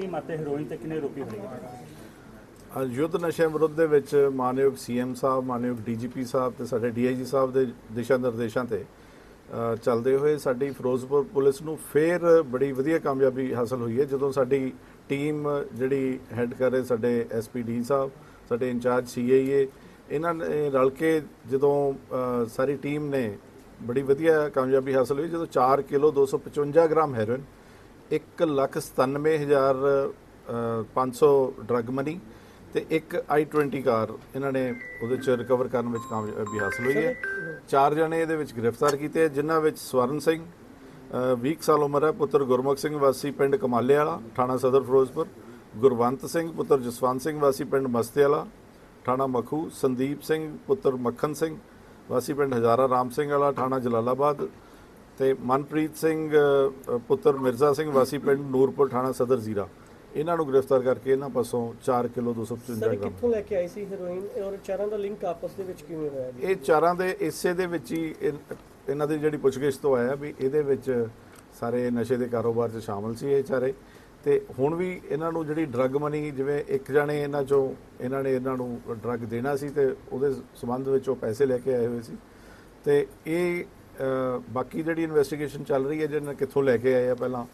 ਕਿੰਨੀ ਮਾਤਰਾ ਹੈਰੋਇਨ ਤੇ ਕਿੰਨੇ ਰੋਪੀ ਫੜੇ ਯੁੱਧ ਨਸ਼ੇ ਵਿਰੁੱਧ ਦੇ ਵਿੱਚ ਮਾਨਯੋਗ ਸੀਐਮ ਸਾਹਿਬ, ਮਾਨਯੋਗ ਡੀਜੀਪੀ ਸਾਹਿਬ ਤੇ ਸਾਡੇ ਡੀਆਈਜੀ ਸਾਹਿਬ ਦੇ ਦਿਸ਼ਾ ਨਿਰਦੇਸ਼ਾਂ ਤੇ ਚੱਲਦੇ ਹੋਏ ਸਾਡੀ ਫਿਰੋਜ਼ਪੁਰ ਪੁਲਿਸ ਨੂੰ ਫੇਰ ਬੜੀ ਵਧੀਆ ਕਾਮਯਾਬੀ ਹਾਸਲ ਹੋਈ ਹੈ। ਜਦੋਂ ਸਾਡੀ ਟੀਮ ਜਿਹੜੀ ਹੈੱਡ ਕਰ ਰਹੇ ਸਾਡੇ ਐਸਪੀਡੀ ਸਾਹਿਬ, ਸਾਡੇ ਇੰਚਾਰਜ ਸੀਆਈਏ ਇਹਨਾਂ ਨੇ ਰਲ ਕੇ ਜਦੋਂ ਸਾਰੀ ਟੀਮ ਨੇ ਬੜੀ ਵਧੀਆ ਕਾਮਯਾਬੀ ਹਾਸਲ ਹੋਈ। ਜਦੋਂ 4 kilo 255 gram heroin 197500 drug money ਤੇ ਇੱਕ i20 ਕਾਰ ਇਹਨਾਂ ਨੇ ਉਹਦੇ ਚ ਰਿਕਵਰ ਕਰਨ ਵਿੱਚ ਕਾਮਯਾਬੀ ਹਾਸਲ ਹੋਈ ਹੈ। ਚਾਰ ਜਣੇ ਇਹਦੇ ਵਿੱਚ ਗ੍ਰਿਫਤਾਰ ਕੀਤੇ ਜਿਨ੍ਹਾਂ ਵਿੱਚ ਸਵਰਨ ਸਿੰਘ ਅ, 20 ਸਾਲ ਉਮਰ ਹੈ ਪੁੱਤਰ ਗੁਰਮੁਖ ਸਿੰਘ ਵਾਸੀ ਪਿੰਡ ਕਮਾਲੇ ਵਾਲਾ ਥਾਣਾ ਸਦਰ ਫਿਰੋਜ਼ਪੁਰ ਗੁਰਵੰਤ ਸਿੰਘ ਪੁੱਤਰ ਜਸਵੰਤ ਸਿੰਘ ਵਾਸੀ ਪਿੰਡ ਮਸਤੇ ਵਾਲਾ ਥਾਣਾ ਮਖੂ ਸੰਦੀਪ ਸਿੰਘ ਪੁੱਤਰ ਮੱਖਣ ਸਿੰਘ ਵਾਸੀ ਪਿੰਡ ਹਜ਼ਾਰਾ ਰਾਮ ਸਿੰਘ ਵਾਲਾ ਥਾਣਾ ਜਲਾਲਾਬਾਦ ਤੇ ਮਨਪ੍ਰੀਤ ਸਿੰਘ ਪੁੱਤਰ ਮਿਰਜ਼ਾ ਸਿੰਘ ਵਾਸੀ ਪਿੰਡ ਨੂਰਪੁਰ ਥਾਣਾ ਸਦਰ ਜ਼ੀਰਾ। ਇਹਨਾਂ ਨੂੰ ਗ੍ਰਿਫਤਾਰ ਕਰਕੇ ਇਹਨਾਂ ਪਾਸੋਂ 4 ਕਿਲੋ 255 ਸਰ ਇਹ ਗ੍ਰਾਮ। ਕਿੱਥੋਂ ਲੈ ਕੇ ਆਈ ਸੀ ਹੈਰੋਇਨ ਔਰ ਚਾਰਾਂ ਦਾ ਲਿੰਕ ਆਪਸ ਦੇ ਵਿੱਚ ਕਿਵੇਂ ਹੋਇਆ ਇਹ ਚਾਰਾਂ ਦੇ ਇਸੇ ਦੇ ਵਿੱਚ ਹੀ ਇਹ- ਇਹਨਾਂ ਦੀ ਜਿਹੜੀ ਪੁੱਛਗਿੱਛ ਤੋਂ ਆਇਆ ਵੀ ਇਹਦੇ ਵਿੱਚ ਸਾਰੇ ਨਸ਼ੇ ਦੇ ਕਾਰੋਬਾਰ 'ਚ ਸ਼ਾਮਲ ਸੀ ਇਹ ਚਾਰੇ। ਤੇ ਹੁਣ ਵੀ ਇਹਨਾਂ ਨੂੰ ਜਿਹੜੀ ਡਰੱਗ ਮਨੀ ਜਿਵੇਂ ਇੱਕ ਜਾਣੇ ਇਹਨਾਂ ਚੋਂ ਇਹਨਾਂ ਨੇ ਇਹਨਾਂ ਨੂੰ ਡਰੱਗ ਦੇਣਾ ਸੀ ਤੇ ਉਹਦੇ ਸੰਬੰਧ ਵਿੱਚ ਉਹ ਪੈਸੇ ਲੈ ਕੇ ਆਏ ਹੋਏ ਸੀ। ਤੇ ਇਹ ਬਾਕੀ ਜਿਹੜੀ ਇਨਵੈਸਟੀਗੇਸ਼ਨ ਚੱਲ ਰਹੀ ਹੈ ਜਿਹਨਾਂ ਕਿੱਥੋਂ ਲੈ ਕੇ ਆਏ ਆ ਪਹਿਲਾਂ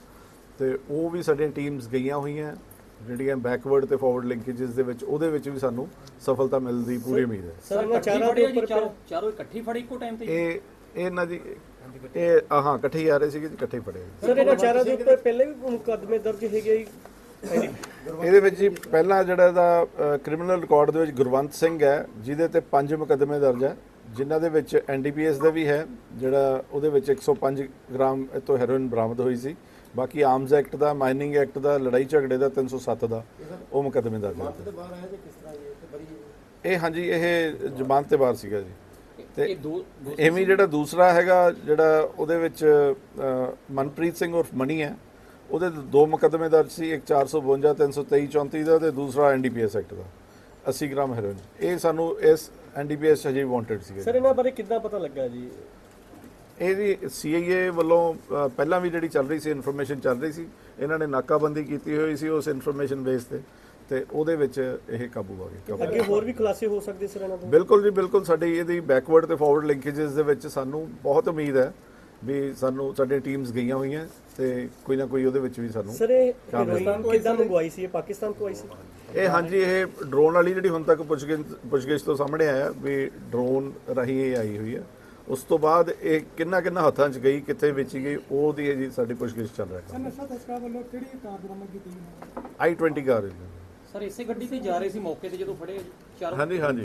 ਤੇ ਉਹ ਵੀ ਸਾਡੀਆਂ ਟੀਮਸ ਗਈਆਂ ਹੋਈਆਂ ਜਿਹੜੀਆਂ ਬੈਕਵਰਡ ਤੇ ਫਾਰਵਰਡ ਲਿੰਕੇजेस ਦੇ ਵਿੱਚ ਉਹਦੇ ਵਿੱਚ ਵੀ ਸਾਨੂੰ ਸਫਲਤਾ ਮਿਲਣ ਦੀ ਪੂਰੀ ਉਮੀਦ ਹੈ। ਸਰ ਇਹਨਾਂ ਚਾਰਾਂ ਦੇ ਉੱਪਰ ਚਾਰੋਂ ਚਾਰੋਂ ਇਕੱਠੀ ਫੜੇ ਇੱਕੋ ਟਾਈਮ ਤੇ ਇਹ ਇਹ ਹਾਂ ਇਕੱਠੇ ਹੀ ਆ ਰਹੇ ਸੀਗੇ ਜੀ ਇਕੱਠੇ ਫੜੇ ਸਰ ਇਹਨਾਂ ਚਾਰਾਂ ਦੇ ਉੱਪਰ ਪਹਿਲੇ ਵੀ ਮੁਕੱਦਮੇ ਦਰਜ ਹੈਗੇ ਜੀ? ਇਹਦੇ ਵਿੱਚ ਜੀ ਪਹਿਲਾ ਜਿਹੜਾ ਦਾ ਕ੍ਰਿਮੀਨਲ ਰਿਕਾਰਡ ਦੇ ਵਿੱਚ ਗੁਰਵੰਤ ਸਿੰਘ ਹੈ ਜਿਹਦੇ ਤੇ ਪੰਜ ਮੁਕੱਦਮੇ ਦਰਜ ਹੈ। ਜਿਨ੍ਹਾਂ ਦੇ ਵਿੱਚ ਐਨਡੀਪੀਐਸ ਦਾ ਵੀ ਹੈ ਜਿਹੜਾ ਉਹਦੇ ਵਿੱਚ 105 ਗ੍ਰਾਮ ਤੋਂ ਹੈਰੋਇਨ ਬਰਾਮਦ ਹੋਈ ਸੀ। ਬਾਕੀ ਆਰਮਸ ਐਕਟ ਦਾ ਮਾਈਨਿੰਗ ਐਕਟ ਦਾ ਲੜਾਈ ਝਗੜੇ ਦਾ 307 ਦਾ ਉਹ ਮੁਕੱਦਮੇ ਦਰਜ ਹੈ ਇਹ? ਹਾਂਜੀ ਇਹ ਜ਼ਮਾਨਤ ਤੇ ਬਾਹਰ ਸੀਗਾ ਜੀ। ਤੇ ਐਵੇਂ ਜਿਹੜਾ ਦੂਸਰਾ ਹੈਗਾ ਜਿਹੜਾ ਉਹਦੇ ਵਿੱਚ ਮਨਪ੍ਰੀਤ ਸਿੰਘ ਉਰਫ ਮਣੀ ਹੈ ਉਹਦੇ ਦੋ ਮੁਕੱਦਮੇ ਦਰਜ ਸੀ ਇੱਕ 452 323 34 ਦਾ ਤੇ ਦੂਸਰਾ ਐਨਡੀਪੀਐਸ ਐਕਟ ਦਾ 80 ਗ੍ਰਾਮ ਹੈਰੋਇਨ। ਇਹ ਸਾਨੂੰ ਇਸ ਐਨਡੀਪੀਐਸ ਹਜੇ ਵਾਂਟਡ ਸੀਗਾ। ਸਰ ਇਹਨਾਂ ਬਾਰੇ ਕਿੱਦਾਂ ਪਤਾ ਲੱਗਾ ਜੀ? ਇਹ ਜੀ ਸੀਆਈਏ ਵੱਲੋਂ ਅ, ਪਹਿਲਾਂ ਵੀ ਜਿਹੜੀ ਚੱਲ ਰਹੀ ਸੀ ਇਨਫੋਰਮੇਸ਼ਨ ਚੱਲ ਰਹੀ ਸੀ ਇਹਨਾਂ ਨੇ ਨਾਕਾਬੰਦੀ ਕੀਤੀ ਹੋਈ ਸੀ ਉਸ ਇਨਫੋਰਮੇਸ਼ਨ ਬੇਸ ਤੇ ਤੇ ਉਹਦੇ ਵਿੱਚ ਇਹ ਕਾਬੂ ਆ ਗਏ। ਅੱਗੇ ਹੋਰ ਵੀ ਖੁਲਾਸੇ ਹੋ ਸਕਦੇ ਸਰ ਇਹਨਾਂ ਤੋਂ? ਬਿਲਕੁਲ ਜੀ ਬਿਲਕੁਲ ਸਾਡੀ ਇਹਦੀ ਬੈਕਵਰਡ ਤੇ ਫਾਰਵਰਡ ਲਿੰਕੇजेस ਦੇ ਵਿੱਚ ਸਾਨੂੰ ਬਹੁਤ ਉਮੀਦ ਹੈ ਵੀ ਸਾਨੂੰ ਸਾਡੀਆਂ ਟੀਮਸ ਗਈਆਂ ਹੋਈਆਂ ਤੇ ਕੋਈ ਨਾ ਕੋਈ ਉਹਦੇ ਵਿੱਚ ਵੀ ਸਾਨੂੰ ਸਰ ਇਹ। ਹੈਰੋਇਨ ਕਿੱਦਾਂ ਮੰਗਵਾਈ ਸੀ? ਇਹ ਪਾਕਿਸਤਾਨ ਤੋਂ ਆਈ ਸੀ? ਇਹ ਹਾਂਜੀ ਇਹ ਡਰੋਨ ਵਾਲੀ ਜਿਹੜੀ ਹੁਣ ਤੱਕ ਪੁੱਛਗਿੱਛ ਤੋਂ ਸਾਹਮਣੇ ਆਇਆ ਵੀ ਡਰੋਨ ਰਾਹੀਂ ਇਹ ਆਈ ਹੋਈ ਹੈ। ਉਸ ਤੋਂ ਬਾਅਦ ਇਹ ਕਿੰਨਾ ਕਿੰਨਾ ਹੱਥਾਂ 'ਚ ਗਈ ਕਿੱਥੇ ਵੇਚੀ ਗਈ ਉਹਦੀ ਜੀ ਸਾਡੀ ਪੁੱਛਗਿੱਛ ਚੱਲ ਰਹੀ ਹੈ। ਨਸ਼ਾ ਤਸਕਰਾਂ ਵੱਲੋਂ ਕਿਹੜੀ ਕਾਰ ਬਰਾਮਦ ਕੀਤੀ ਗਈ? ਹੈ ਆਈ 20 ਕਾਰ ਹੈ। ਸਰ ਇਸੇ ਗੱਡੀ ਤੇ ਜਾ ਰਹੇ ਸੀ ਮੌਕੇ ਤੇ ਜਦੋਂ ਫੜੇ ਚਾਰੋਂ ਹਾਂਜੀ ਹਾਂਜੀ।